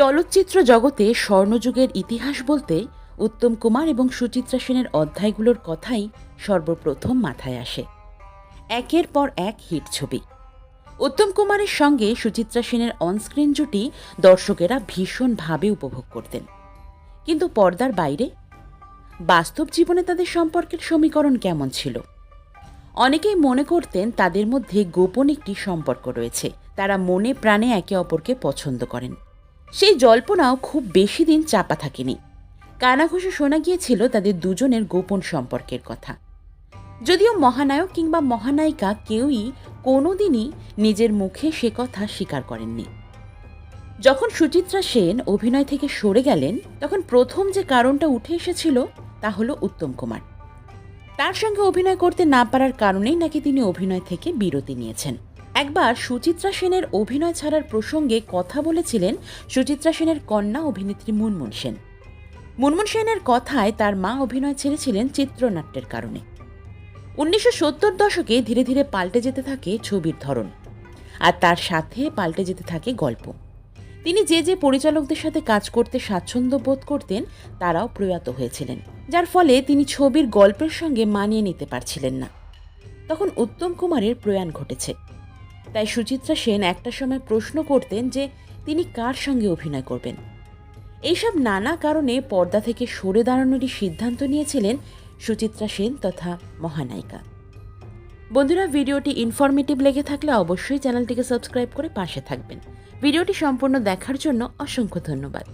চলচ্চিত্র জগতে স্বর্ণযুগের ইতিহাস বলতে উত্তম কুমার এবং সুচিত্রা সেনের অধ্যায়গুলোর কথাই সর্বপ্রথম মাথায় আসে। একের পর এক হিট ছবি। উত্তম কুমারের সঙ্গে সুচিত্রা সেনের অনস্ক্রিন জুটি দর্শকেরা ভীষণভাবে উপভোগ করতেন। কিন্তু পর্দার বাইরে? বাস্তব জীবনে তাদের সম্পর্কের সমীকরণ কেমন ছিল? অনেকেই মনে করতেন তাদের মধ্যে গোপন একটি সম্পর্ক রয়েছে। তারা মনে প্রাণে একে অপরকে পছন্দ করেন। সেই জল্পনাও খুব বেশি দিন চাপা থাকেনি। কানাঘুষে শোনা গিয়েছিল তাদের দুজনের গোপন সম্পর্কের কথা। যদিও মহানায়ক কিংবা মহানায়িকা কেউই কোনোদিনই নিজের মুখে সে কথা স্বীকার করেননি। যখন সুচিত্রা সেন অভিনয় থেকে সরে গেলেন, তখন প্রথম যে কারণটা উঠে এসেছিল, তা হলো উত্তম কুমার। তার সঙ্গে অভিনয় করতে না পারার কারণেই নাকি তিনি অভিনয় থেকে বিরতি নিয়েছেন। একবার সুচিত্রা সেনের অভিনয় ছাড়ার প্রসঙ্গে কথা বলেছিলেন সুচিত্রা সেনের কন্যা অভিনেত্রী মুনমুন সেন। মুনমুন সেনের কথায় তার মা অভিনয় ছেড়েছিলেন চিত্রনাট্যের কারণে। উনিশশো সত্তর দশকে ধীরে ধীরে পাল্টে যেতে থাকে ছবির ধরন, আর তার সাথে পাল্টে যেতে থাকে গল্প। তিনি যে যে পরিচালকদের সাথে কাজ করতে স্বাচ্ছন্দ্য বোধ করতেন, তারাও প্রয়াত হয়েছিলেন, যার ফলে তিনি ছবির গল্পের সঙ্গে মানিয়ে নিতে পারছিলেন না। তখন উত্তম কুমারের প্রয়াণ ঘটেছে। তাই সুচিত্রা সেন একটা সময় প্রশ্ন করতেন যে তিনি কার সঙ্গে অভিনয় করবেন। এইসব নানা কারণে পর্দা থেকে সরে দাঁড়ানোরই সিদ্ধান্ত নিয়েছিলেন সুচিত্রা সেন তথা মহানায়িকা। বন্ধুরা, ভিডিওটি ইনফরমেটিভ লেগে থাকলে অবশ্যই চ্যানেলটিকে সাবস্ক্রাইব করে পাশে থাকবেন। ভিডিওটি সম্পূর্ণ দেখার জন্য অসংখ্য ধন্যবাদ।